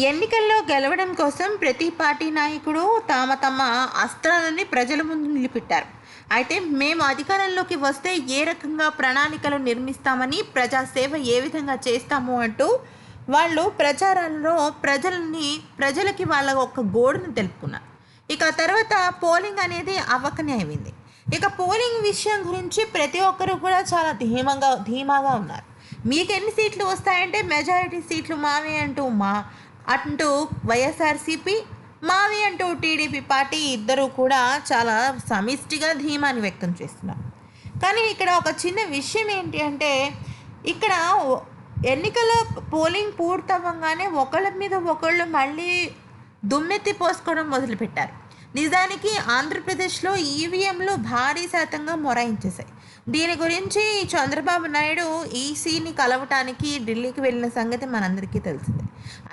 ఎన్నికల్లో గెలవడం కోసం ప్రతి పార్టీ నాయకుడు తమ తమ అస్త్రాలని ప్రజల ముందు నిలిపెట్టారు. అయితే మేము అధికారంలోకి వస్తే ఏ రకంగా ప్రణాళికలు నిర్మిస్తామని ప్రజాసేవ ఏ విధంగా చేస్తాము అంటూ వాళ్ళు ప్రచారాల్లో ప్రజల్ని ప్రజలకి వాళ్ళ ఒక గోడును తెలుపుకున్నారు. ఇక తర్వాత పోలింగ్ అనేది అవ్వకనే అయింది. ఇక పోలింగ్ విషయం గురించి ప్రతి ఒక్కరు కూడా చాలా ధీమంగా ధీమాగా ఉన్నారు. మీకు ఎన్ని సీట్లు వస్తాయంటే మెజారిటీ సీట్లు మావే అంటూ మా అంటూ వైఎస్ఆర్సీపీ మావి అంటూ టీడీపీ పార్టీ ఇద్దరు కూడా చాలా సమిష్టిగా ధీమాని వ్యక్తం చేస్తున్నారు. కానీ ఇక్కడ ఒక చిన్న విషయం ఏంటి అంటే ఇక్కడ ఎన్నికల పోలింగ్ పూర్తవ్వగానే ఒకళ్ళ మీద ఒకళ్ళు మళ్ళీ దుమ్మెత్తి పోసుకోవడం మొదలుపెట్టారు. నిజానికి ఆంధ్రప్రదేశ్లో ఈవీఎంలు భారీ శాతంగా మొరాయించేశాయి. దీని గురించి చంద్రబాబు నాయుడు ఈసీని కలవటానికి ఢిల్లీకి వెళ్ళిన సంగతి మనందరికీ తెలిసిందే.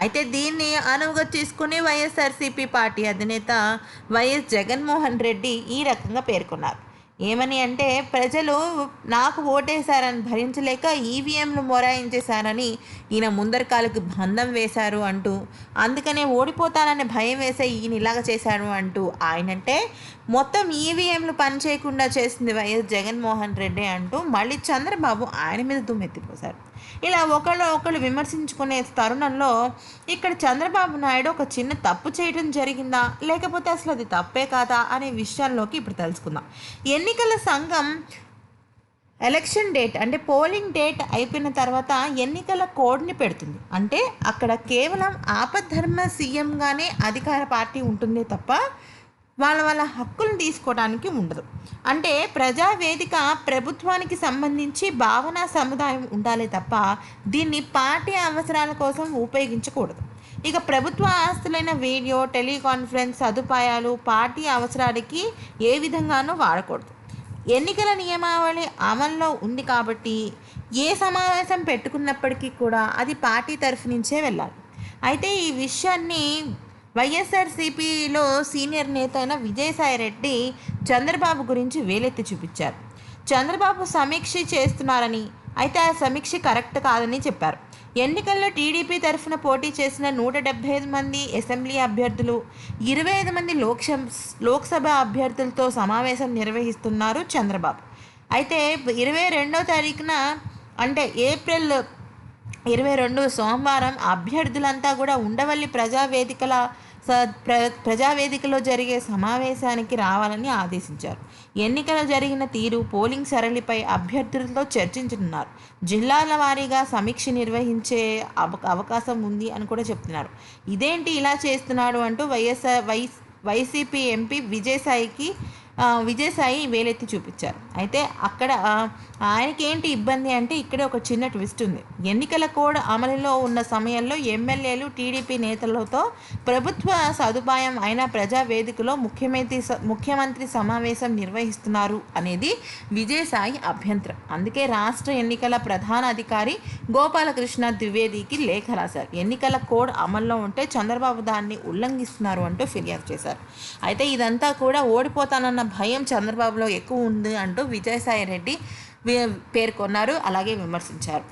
అయితే దీన్ని అనువుగా తీసుకుని వైఎస్ఆర్సీపీ పార్టీ అధినేత వైఎస్ జగన్మోహన్ రెడ్డి ఈ రకంగా పేర్కొన్నారు. ఏమని అంటే ప్రజలు నాకు ఓటేశారని భరించలేక ఈవీఎంలు మొరాయించేశారని ఈయన ముందరకాలకు బంధం వేశారు అంటూ అందుకనే ఓడిపోతానని భయం వేసే ఈయన ఇలాగ చేశారు అంటూ ఆయనంటే మొత్తం ఈవీఎంలు పనిచేయకుండా చేసింది వైఎస్ జగన్మోహన్ రెడ్డి అంటూ మళ్ళీ చంద్రబాబు ఆయన మీద దుమ్మెత్తిపోశారు ఇలా ఒకళ్ళు ఒకళ్ళు విమర్శించుకునే తరుణంలో ఇక్కడ చంద్రబాబు నాయుడు ఒక చిన్న తప్పు చేయడం జరిగిందా? లేకపోతే అసలు అది తప్పే కాదా? అనే విషయాల్లోకి ఇప్పుడు తెలుసుకుందాం ఎన్నికల సంఘం ఎలక్షన్ డేట్ అంటే పోలింగ్ డేట్ అయిపోయిన తర్వాత ఎన్నికల కోడ్ని పెడుతుంది. అంటే అక్కడ కేవలం ఆపద్ధర్మ సీఎంగానే అధికార పార్టీ ఉంటుంది తప్ప వాళ్ళ వాళ్ళ హక్కులను తీసుకోవడానికి ఉండదు. అంటే ప్రజావేదిక ప్రభుత్వానికి సంబంధించి భావనా సముదాయం ఉండాలి తప్ప దీన్ని పార్టీ అవసరాల కోసం ఉపయోగించకూడదు. ఇక ప్రభుత్వ ఆస్తులైన వీడియో టెలికాన్ఫరెన్స్ సదుపాయాలు పార్టీ అవసరాలకి ఏ విధంగానూ వాడకూడదు. ఎన్నికల నియమావళి అమల్లో ఉంది కాబట్టి ఏ సమావేశం పెట్టుకున్నప్పటికీ కూడా అది పార్టీ తరఫు నుంచే వెళ్ళాలి. అయితే ఈ విషయాన్ని వైఎస్ఆర్సీపీలో సీనియర్ నేత అయిన విజయసాయిరెడ్డి చంద్రబాబు గురించి వేలెత్తి చూపించారు. చంద్రబాబు సమీక్ష చేస్తున్నారని అయితే ఆ సమీక్ష కరెక్ట్ కాదని చెప్పారు. ఎన్నికల్లో టీడీపీ తరఫున పోటీ చేసిన నూట డెబ్బై ఐదు మంది అసెంబ్లీ అభ్యర్థులు ఇరవై ఐదు మంది లోక్సభ లోక్సభ అభ్యర్థులతో సమావేశం నిర్వహిస్తున్నారు చంద్రబాబు. అయితే ఇరవై రెండో తారీఖున అంటే ఏప్రిల్ ఇరవై రెండు సోమవారం అభ్యర్థులంతా కూడా ఉండవల్లి ప్రజావేదికల ప్ర ప్రజావేదికలో జరిగే సమావేశానికి రావాలని ఆదేశించారు. ఎన్నికలు జరిగిన తీరు పోలింగ్ సరళిపై అభ్యర్థులతో చర్చించనున్నారు. జిల్లాల వారీగా సమీక్ష నిర్వహించే అవ అవకాశం ఉంది అని కూడా చెప్తున్నారు. ఇదేంటి ఇలా చేస్తున్నాడు అంటూ వైఎస్ఆర్ వై వైసీపీ ఎంపీ విజయసాయికి విజయసాయి వేలెత్తి చూపించారు. అయితే అక్కడ ఆయనకి ఏంటి ఇబ్బంది అంటే ఇక్కడే ఒక చిన్న ట్విస్ట్ ఉంది. ఎన్నికల కోడ్ అమలులో ఉన్న సమయంలో ఎమ్మెల్యేలు టీడీపీ నేతలతో ప్రభుత్వ సదుపాయం అయిన ప్రజావేదికలో ముఖ్యమంత్రి స- ముఖ్యమంత్రి సమావేశం నిర్వహిస్తున్నారు అనేది విజయసాయి అభ్యంతరం. అందుకే రాష్ట్ర ఎన్నికల ప్రధాన అధికారి గోపాలకృష్ణ ద్వివేదికి లేఖ రాశారు. ఎన్నికల కోడ్ అమల్లో ఉంటే చంద్రబాబు దాన్ని ఉల్లంఘిస్తున్నారు అంటూ ఫిర్యాదు చేశారు. అయితే ఇదంతా కూడా ఓడిపోతానన్న భయం చంద్రబాబులో ఎక్కువ ఉంది అంటూ విజయసాయి రెడ్డి పేర్కొన్నారు అలాగే విమర్శించారు.